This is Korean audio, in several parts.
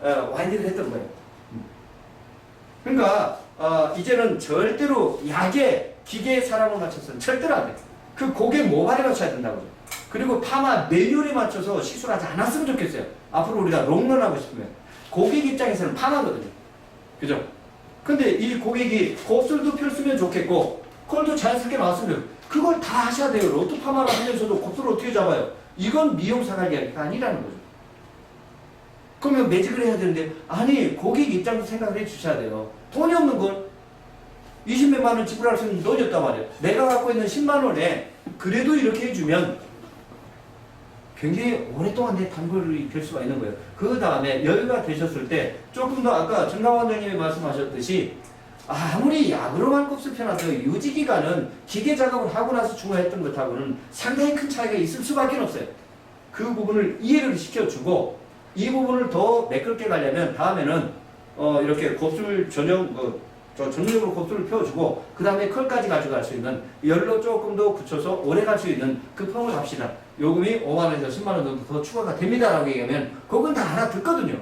어, 와인딩을 했던 거예요. 그러니까 어, 이제는 절대로 약에 기계에 사람을 맞춰서는 절대로 안 돼. 그 고객 모발에 맞춰야 된다고. 그리고 파마 매뉴얼에 맞춰서 시술하지 않았으면 좋겠어요. 앞으로 우리가 롱런하고 싶으면 고객 입장에서는 파마거든요. 그죠? 근데 이 고객이 곱슬도 폈으면 좋겠고 컬도 자연스럽게 나왔으면 좋겠고 그걸 다 하셔야 돼요. 로트 파마를 하면서도 곱슬을 어떻게 잡아요? 이건 미용사가 이야기가 아니라는 거죠. 그러면 매직을 해야 되는데 아니 고객 입장도 생각을 해 주셔야 돼요. 돈이 없는 걸 20몇만 원 지불할 수 있는 돈이 없단 말이에요. 내가 갖고 있는 10만 원에 그래도 이렇게 해주면 굉장히 오랫동안 내 단골이 될 수가 있는 거예요. 그 다음에 여유가 되셨을 때 조금 더 아까 정강 원장님이 말씀하셨듯이 아무리 약으로만 곱슬 펴놔도 유지 기간은 기계 작업을 하고 나서 중화했던 것하고는 상당히 큰 차이가 있을 수밖에 없어요. 그 부분을 이해를 시켜주고 이 부분을 더 매끄럽게 가려면 다음에는 어 이렇게 곱슬 전용 어, 저 전용으로 곱슬을 펴주고 그 다음에 컬까지 가져갈 수 있는 열로 조금 더 붙여서 오래 갈 수 있는 그 펌을 합시다. 요금이 5만 원에서 10만 원 정도 더 추가가 됩니다 라고 얘기하면 그건 다 알아듣거든요.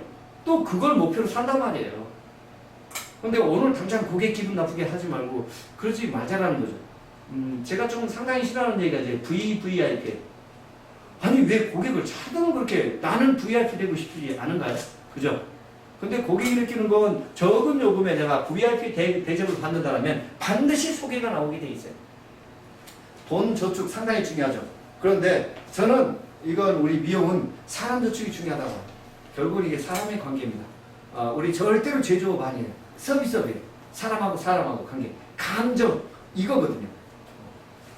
또 그걸 목표로 산단 말이에요. 근데 오늘 당장 고객 기분 나쁘게 하지 말고 그러지 말자라는 거죠. 음, 제가 좀 상당히 싫어하는 얘기가 이제 VVIP. 아니 왜 고객을 차등 그렇게 나는 VIP 되고 싶지 않은가요? 그죠? 근데 고객이 느끼는 건 적은 요금에 내가 VIP 대, 대접을 받는다면 반드시 소개가 나오게 돼 있어요. 돈 저축 상당히 중요하죠. 그런데 저는 이건 우리 미용은 사람 저축이 중요하다고. 결국 이게 사람의 관계입니다. 아, 우리 절대로 제조업 아니에요. 서비스업이에요. 사람하고 사람하고 관계. 감정 이거거든요.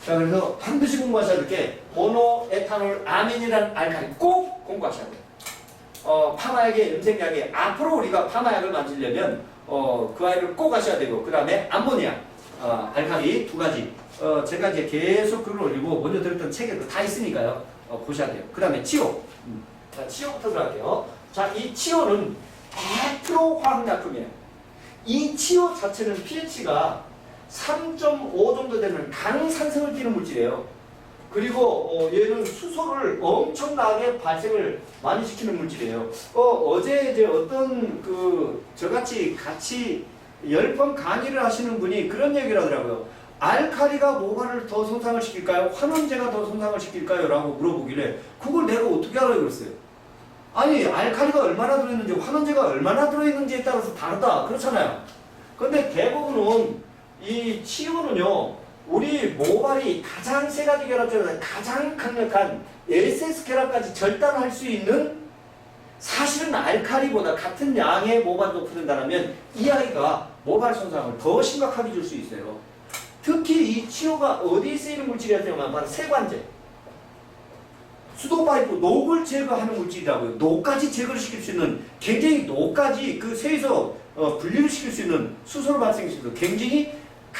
자 그래서 반드시 공부하셔야 될 게 모노 에탄올 아민이라는 알칼리 꼭 공부하셔야 돼요. 어, 파마약의 염색약에 앞으로 우리가 파마약을 만들려면 어, 그 아이를 꼭 하셔야 되고 그 다음에 암모니아 어, 알칼리 두 가지. 어, 제가 이제 계속 글을 올리고 먼저 들었던 책에도 다 있으니까요. 어, 보셔야 돼요. 그 다음에 치오 음. 자 치오부터 들어갈게요. 자이 치오는 100% 화학약품이에요. 이 치오 자체는 pH가 3.5 정도 되는 강산성을 띠는 물질이에요 그리고 어, 얘는 수소를 엄청나게 발생을 많이 시키는 물질이에요. 어, 어제 이제 어떤 그 저같이 같이 열 번 강의를 하시는 분이 그런 얘기를 하더라고요. 알칼리가 모발을 더 손상을 시킬까요? 환원제가 더 손상을 시킬까요? 라고 물어보길래 그걸 내가 어떻게 알아요? 그랬어요. 아니 알칼리가 얼마나 들어있는지 환원제가 얼마나 들어있는지에 따라서 다르다 그렇잖아요. 근데 대부분은 이 치유는요 우리 모발이 가장 세 가지 결합 중에서 가장 강력한 SS 결합까지 절단할 수 있는 사실은 알칼리보다 같은 양의 모발도 풀린다면 이 아이가 모발 손상을 더 심각하게 줄 수 있어요. 특히 이 치료가 어디에 쓰이는 물질이었냐면 바로 세관제. 수도 파이프 녹을 제거하는 물질이라고요. 녹까지 제거를 시킬 수 있는 굉장히 녹까지 그 쇠에서 어, 분리를 시킬 수 있는 수소를 발생시키는 굉장히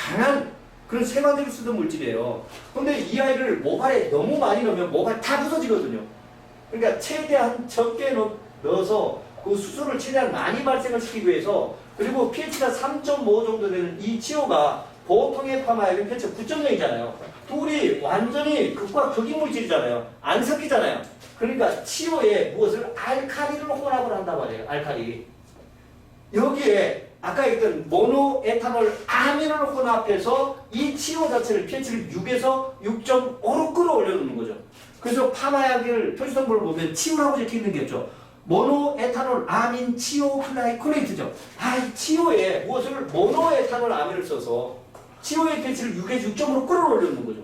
강한 그런 세관제를 쓰던 물질이에요. 근데 이 아이를 모발에 너무 많이 넣으면 모발 다 부서지거든요. 그러니까 최대한 적게 넣, 넣어서 그 수소를 최대한 많이 발생을 시키기 위해서 그리고 pH가 3.5 정도 되는 이 치오가 보통의 파마약은 pH 9.0이잖아요. 둘이 완전히 극과 극인 물질이잖아요. 안 섞이잖아요. 그러니까 치오에 무엇을 알칼리를 혼합을 한단 말이에요. 알칼리. 여기에 아까 얘기했던 모노에탄올 아민을 혼합해서 이 치오 자체를 pH를 6에서 6.5로 끌어올려 놓는 거죠. 그래서 파마약을 표시성분을 보면 치오라고 적혀 있는 게 있죠. 모노에탄올 아민 치오 클라이콜레이트죠. 아, 이 치오에 무엇을 모노에탄올 아민을 써서 치오의 pH를 6에서 6.5로 끌어올려 놓는 거죠.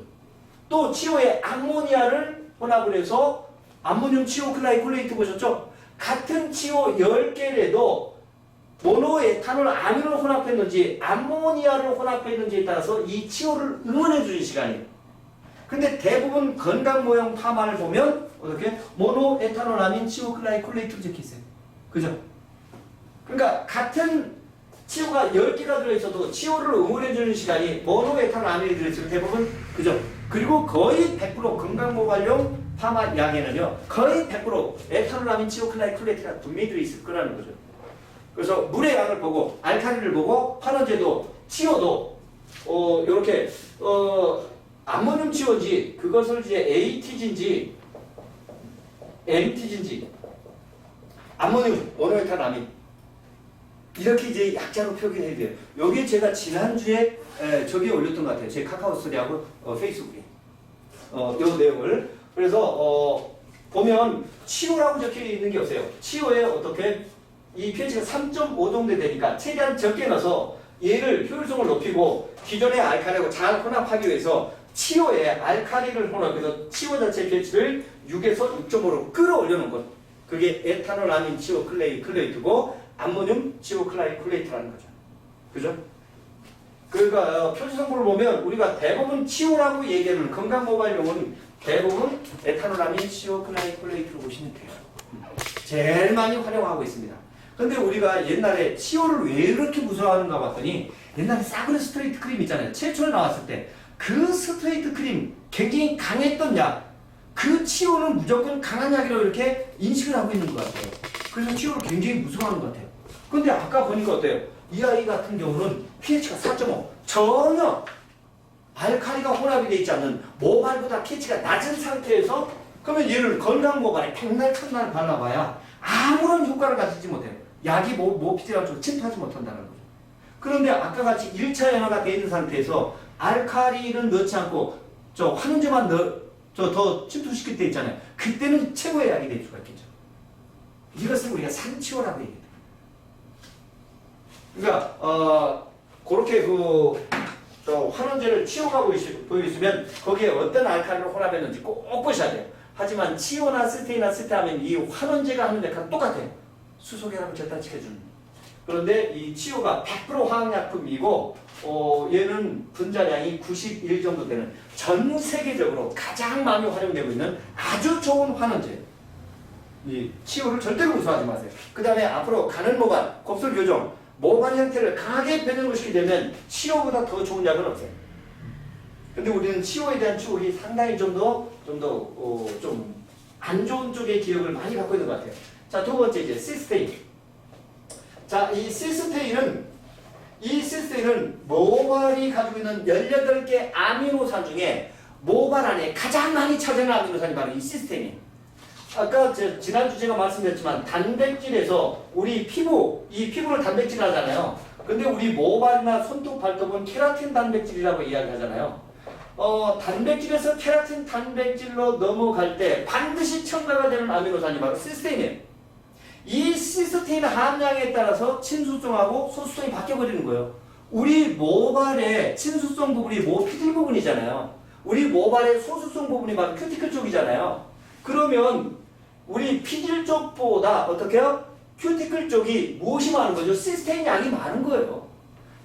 또 치오에 암모니아를 혼합을 해서 암모늄 치오 클라이콜레이트 보셨죠? 같은 치오 10개라도 모노에탄올 아민을 혼합했는지 암모니아를 혼합했는지에 따라서 이 치오를 응원해 주는 시간이에요. 근데 대부분 건강 모형 파마를 보면 어떻게 모노에탄올 아민 치오 클라이콜레이트로 적혀 있어요. 그죠? 그러니까 같은 치오가 10개가 들어있어도 치오를 응원해 주는 시간이 모노에탄올 아민이 들어있어요. 대부분 그죠? 그리고 거의 100% 건강 모발용 파마 약에는요. 거의 100% 에탄올 아민 치오 클라이콜레이트가 분명히 들어있을 거라는 거죠. 그래서 물의 양을 보고 알칼리를 보고 환원제도 치오도 어 이렇게 어 암모늄 치오인지 그것을 이제 ATG인지 MTG인지 아모늄, 모노에탄아민 이렇게 이제 약자로 표기해야 돼요. 여기 제가 지난주에 에, 저기에 올렸던 것 같아요. 제 카카오 스토리하고 어, 페이스북에 어, 요 내용을 그래서 어, 보면 치오라고 적혀 있는 게 없어요. 치오에 어떻게 이 pH가 3.5 정도 되니까 최대한 적게 넣어서 얘를 효율성을 높이고 기존의 알칼리하고 잘 혼합하기 위해서 치오에 알칼리를 혼합해서 치오 자체 pH를 6에서 6.5로 끌어올려 놓은 것. 그게 에탄올 아민 치오 클레이 클레이트고 암모늄 치오 클라이 클레이트라는 거죠. 그죠? 그러니까 어, 표시 성분을 보면 우리가 대부분 치오라고 얘기하는 건강 모바일 용어는 대부분 에탄올 아민 치오 클라이 클레이트로 보시면 돼요. 제일 많이 활용하고 있습니다. 근데 우리가 옛날에 치오를 왜 이렇게 무서워하는가 봤더니 옛날에 싸구려 스트레이트 크림 있잖아요. 최초에 나왔을 때 그 스트레이트 크림 굉장히 강했던 약, 그 치오는 무조건 강한 약이라고 이렇게 인식을 하고 있는 것 같아요. 그래서 치오를 굉장히 무서워하는 것 같아요. 근데 아까 보니까 어때요? 이 아이 같은 경우는 pH가 4.5 전혀 알칼리가 혼합이 되어 있지 않는 모발보다 pH가 낮은 상태에서 그러면 얘를 건강 모발에 백날 첫날 발라봐야 아무런 효과를 가지지 못해요. 약이 모, 모피지랑 좀 침투하지 못한다는 거죠. 그런데 아까 같이 1차 연화가 되어 있는 상태에서 알칼리는 넣지 않고 저 환원제만 넣, 저더 침투시킬 때 있잖아요. 그때는 최고의 약이 될 수가 있겠죠. 이것을 우리가 산치오라고 얘기해요. 그러니까 어 그렇게 그 저 환원제를 치워가고 있, 보이시면 거기에 어떤 알칼리를 혼합했는지 꼭 보셔야 돼요. 하지만 치오나 스테이나 스테하면 이 환원제가 하는 역할은 똑같아요. 수소결합을 절단시켜주는. 그런데 이 치오가 100% 화학약품이고 어, 얘는 분자량이 91 정도 되는 전 세계적으로 가장 많이 활용되고 있는 아주 좋은 환원제. 이 치오를 절대로 무서워하지 마세요. 그 다음에 앞으로 가는 모발, 곱슬 교정, 모발 형태를 강하게 변형을 시키게 되면 치오보다 더 좋은 약은 없어요. 근데 우리는 치오에 대한 추억이 상당히 좀 더, 좀 더, 어, 좀안 좋은 쪽의 기억을 많이 갖고 있는 것 같아요. 자, 두 번째 이제 시스테인. 자, 이 시스테인은, 이 시스테인은 모발이 가지고 있는 18개 아미노산 중에 모발 안에 가장 많이 차지하는 아미노산이 바로 이 시스테인이에요. 아까 제, 지난주 제가 말씀드렸지만 단백질에서 우리 피부, 이 피부를 단백질 하잖아요. 근데 우리 모발이나 손톱, 발톱은 케라틴 단백질이라고 이야기하잖아요. 어, 단백질에서 케라틴 단백질로 넘어갈 때 반드시 첨가가 되는 아미노산이 바로 시스테인이에요. 이 시스테인 함량에 따라서 친수성하고 소수성이 바뀌어 버리는 거예요. 우리 모발의 친수성 부분이 모피질 부분이잖아요. 우리 모발의 소수성 부분이 바로 큐티클 쪽이잖아요. 그러면 우리 피질 쪽보다 어떻게요? 큐티클 쪽이 무엇이 많은 거죠? 시스테인 양이 많은 거예요.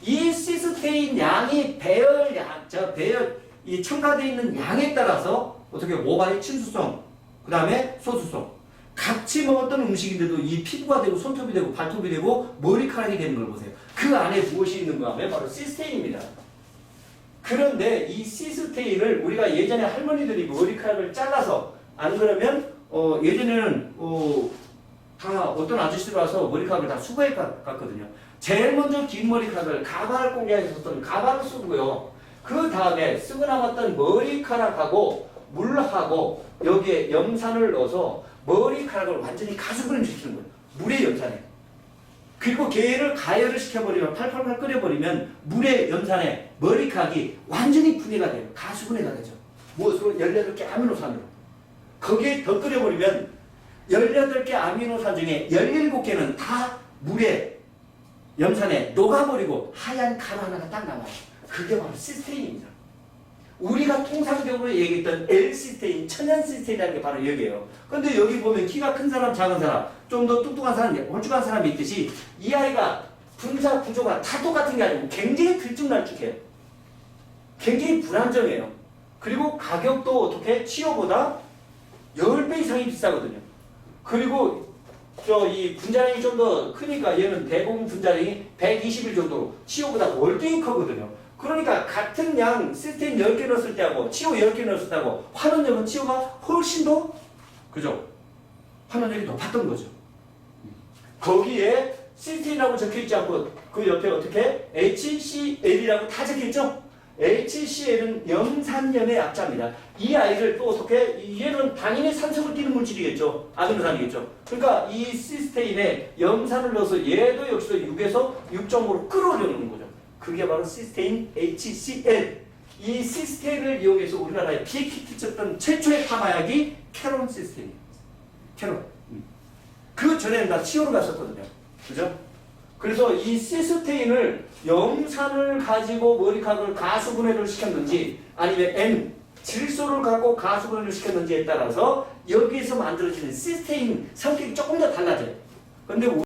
이 시스테인 양이 배열 양, 저 배열 이 첨가되어 있는 양에 따라서 어떻게 모발의 친수성, 그 다음에 소수성 같이 먹었던 음식인데도 이 피부가 되고 손톱이 되고 발톱이 되고 머리카락이 되는 걸 보세요. 그 안에 무엇이 있는가 하면 바로 시스테인입니다. 그런데 이 시스테인을 우리가 예전에 할머니들이 머리카락을 잘라서 안 그러면 어 예전에는 어 다 어떤 아저씨들 와서 머리카락을 다 수거해 갔- 갔거든요. 제일 먼저 긴 머리카락을 가발 공략에 썼던 가발을 쓰고요. 그 다음에 쓰고 남았던 머리카락하고 물하고 여기에 염산을 넣어서 머리카락을 완전히 가수분해 시키는 거예요. 물에 염산에. 그리고 걔를 가열을 시켜버리면 팔팔팔 끓여버리면 물에 염산에 머리카락이 완전히 분해가 돼요. 가수분해가 되죠. 무엇으로? 18개 아미노산으로. 거기에 더 끓여버리면 18개 아미노산 중에 17개는 다 물에 염산에 녹아버리고 하얀 가루 하나가 딱 남아요. 그게 바로 시스테인입니다. 우리가 통상적으로 얘기했던 L시스테인, 천연 시스테인이라는 게 바로 여기예요. 근데 여기 보면 키가 큰 사람, 작은 사람, 좀더 똑똑한 사람, 홀쭉한 사람이 있듯이 이 아이가 분자 구조가 다 똑같은 게 아니고 굉장히 들쭉날쭉해요. 굉장히 불안정해요. 그리고 가격도 어떻게 치어보다 10배 이상이 비싸거든요. 그리고 저 이 분자량이 좀 더 크니까 얘는 대부분 분자량이 120일 정도로 치오보다 월등히 크거든요. 그러니까 같은 양 시스템 10개 넣었을 때하고 치오 10개 넣었을 때하고 환원력은 치오가 훨씬 더 그죠? 환원력이 높았던 거죠. 거기에 시스템이라고 적혀있지 않고 그 옆에 어떻게 HCl이라고 다 적혀있죠? HCl은 염산염의 약자입니다. 이 아이를 또 어떻게 얘는 당연히 산성을 띠는 물질이겠죠. 아미노산이겠죠. 그러니까 이 시스테인에 염산을 넣어서 얘도 역시도 6에서 6.5로 끌어올려놓는 거죠. 그게 바로 시스테인 HCl. 이 시스테인을 이용해서 우리나라에 비키트쳤던 최초의 파마약이 캐론 시스테인이에요. 캐론. 음. 그 전에는 다 치오로 갔었거든요. 그죠? 그래서 이 시스테인을 염산을 가지고 머리카락을 가수분해를 시켰는지 아니면 N 질소를 갖고 가수분해를 시켰는지에 따라서 여기에서 만들어지는 시스테인 성격이 조금 더 달라져요. 근데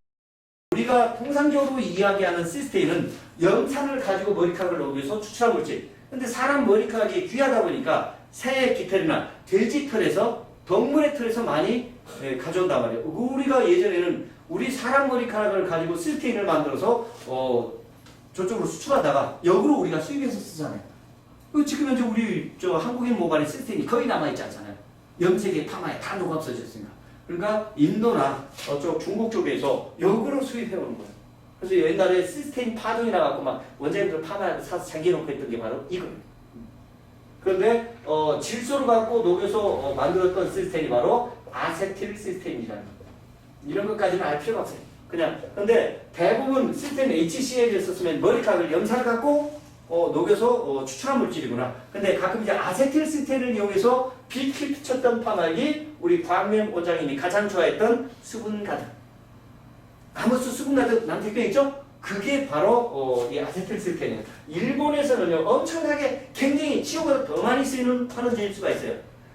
우리가 통상적으로 이야기하는 시스테인은 염산을 가지고 머리카락을 위해서 추출한 물질. 근데 사람 머리카락이 귀하다 보니까 새 깃털이나 돼지 털에서 동물의 털에서 많이 예, 가져온단 말이에요. 우리가 예전에는 우리 사람 머리카락을 가지고 시스테인을 만들어서 어, 저쪽으로 수출하다가 역으로 우리가 수입해서 쓰잖아요. 그 지금 현재 우리 저 한국인 모발에 시스테인이 거의 남아있지 않잖아요. 염색에 파마에 다 녹아 없어졌으니까. 그러니까 인도나 어쪽 중국 쪽에서 역으로 수입해 오는 거예요. 그래서 옛날에 시스테인 파동이라 갖고 막 원자님들 파마를 사서 잠겨놓고 했던 게 바로 이거예요. 그런데 어, 질소를 갖고 녹여서 어, 만들었던 시스테인이 바로 아세틸 시스테인이라는 거예요. 이런 것까지는 알 필요가 없어요. 그냥 근데 대부분 시스템 HCl을 썼으면 머리카락을 염산을 갖고 어, 녹여서 어, 추출한 물질이구나. 근데 가끔 이제 아세틸 시스템을 이용해서 비필 쳤던 파막이 우리 광명 원장님이 가장 좋아했던 수분 가득. 아무스 수분 가득 남태경 있죠? 그게 바로 어, 이 아세틸 시스템이에요. 일본에서는요 엄청나게 굉장히 치료보다 더 많이 쓰이는 환원제일 수가 있어요.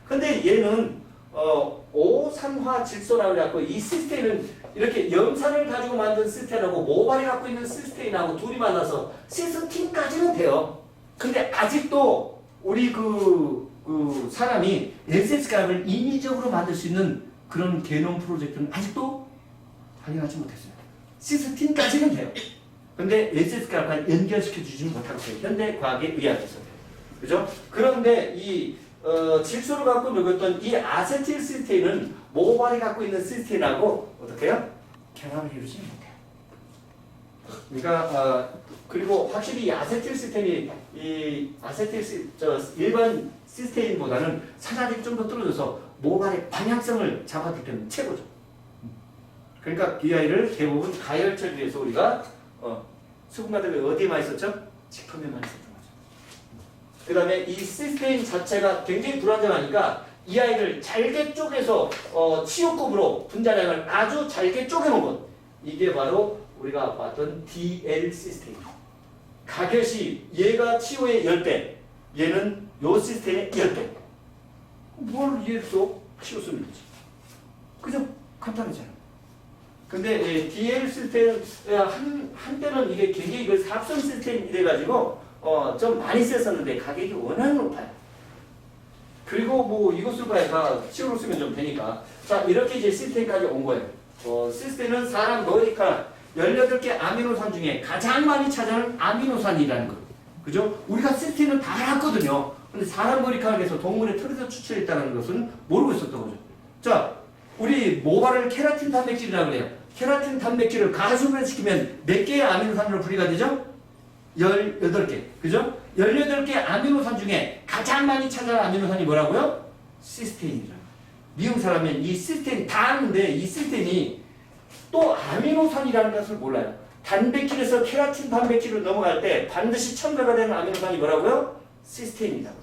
근데 얘는 어, 오산화 질소라고 해갖고 이 시스테인은 이렇게 염산을 가지고 만든 시스테인하고 모발이 갖고 있는 시스테인하고 둘이 만나서 시스틴까지는 돼요. 근데 아직도 우리 그, 그 사람이 SS감을 인위적으로 만들 수 있는 그런 개놈 프로젝트는 아직도 발견하지 못했어요. 시스틴까지는 돼요. 근데 SS감과 연결시켜 주지는 못하고 있어요. 현대 과학에 의학에서. 그죠? 그런데 이 어, 질소를 갖고 녹였던 이 아세틸 시스테인은 모발이 갖고 있는 시스테인하고 어떻게 해요? 결합을 이루지 못해요. 그러니까 어, 그리고 확실히 이 아세틸 시스테인이 이 아세틸 시, 저 일반 시스테인보다는 산화력이 좀 더 떨어져서 모발의 방향성을 잡아줄 때는 최고죠. 그러니까 이 아이를 대부분 가열 처리해서 우리가 어, 수분가들이 어디에 많이 썼죠? 지품에 많이 썼던 거죠. 그 다음에 이 시스테인 자체가 굉장히 불안정하니까 이 아이를 잘게 쪼개서 어, 치료급으로 분자량을 아주 잘게 쪼개놓은 것 이게 바로 우리가 봤던 DL 시스테인 가격이 얘가 치료의 10배 얘는 요 시스테인의 10배 뭘 얘도 치료 쓰는 거지 그죠? 간단하잖아 근데 예, DL 시스템 예, 한 한때는 이게 굉장히 그 합성 시스템이 돼가지고 어, 좀 많이 썼었는데 가격이 워낙 높아요. 그리고 뭐 이것을 봐야 치료로 쓰면 좀 되니까 자 이렇게 이제 시스템까지 온 거예요. 어, 시스템은 사람 머리카락 18개 아미노산 중에 가장 많이 차지하는 아미노산이라는 거. 그죠? 우리가 시스템은 다 알았거든요. 근데 사람 머리카락에서 동물의 털에서 추출했다는 것은 모르고 있었던 거죠. 자, 우리 모발을 케라틴 단백질이라고 그래요. 케라틴 단백질을 가수분해시키면 몇 개의 아미노산으로 분리가 되죠? 18개. 그죠? 18개 아미노산 중에 가장 많이 차지하는 아미노산이 뭐라고요? 시스테인이라고. 미국 사람은 이 시스테인 다 아는데 이 시스테인이 또 아미노산이라는 것을 몰라요. 단백질에서 케라틴 단백질로 넘어갈 때 반드시 첨가가 되는 아미노산이 뭐라고요? 시스테인이라고.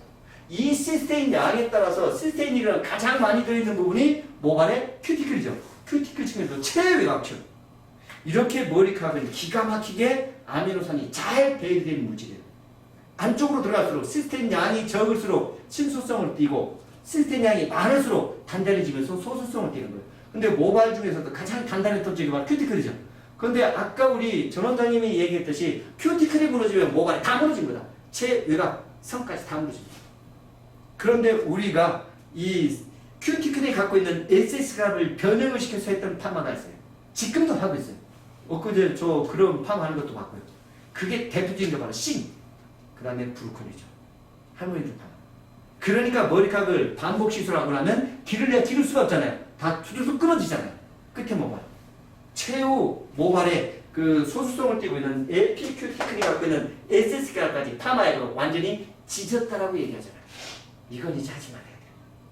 이 시스테인 양에 따라서 시스테인이라는 가장 많이 들어있는 부분이 모발의 큐티클이죠. 큐티클 중에서 최외곽층. 이렇게 머리카락은 기가 막히게 아미노산이 잘 배일되는 물질이에요. 안쪽으로 들어갈수록 시스테인 양이 적을수록 친소성을 띠고 시스테인 양이 많을수록 단단해지면서 소수성을 띠는 거예요. 근데 모발 중에서도 가장 단단했던 쪽이 바로 큐티클이죠. 근데 아까 우리 전 원장님이 얘기했듯이 큐티클이 무너지면 모발이 다 무너진 거다. 최외곽 성까지 다 무너집니다. 그런데 우리가 이 큐티클이 갖고 있는 SS갑을 변형을 시켜서 했던 파마가 있어요. 지금도 하고 있어요. 엊그제 저 그런 파마하는 것도 봤고요. 그게 대표적인 게 바로 싱, 그 다음에 브루콜리죠. 할머니들 파마. 그러니까 머리카락을 반복 시술하고 나면 길을 내야 기를 수가 없잖아요. 다 두두둑 끊어지잖아요. 끝에 모발. 최후 모발에 그 소수성을 띠고 있는 에피큐 테크닉 갖고 있는 SS가까지 파마약으로 완전히 지졌다라고 얘기하잖아요. 이건 이제 하지 말아요.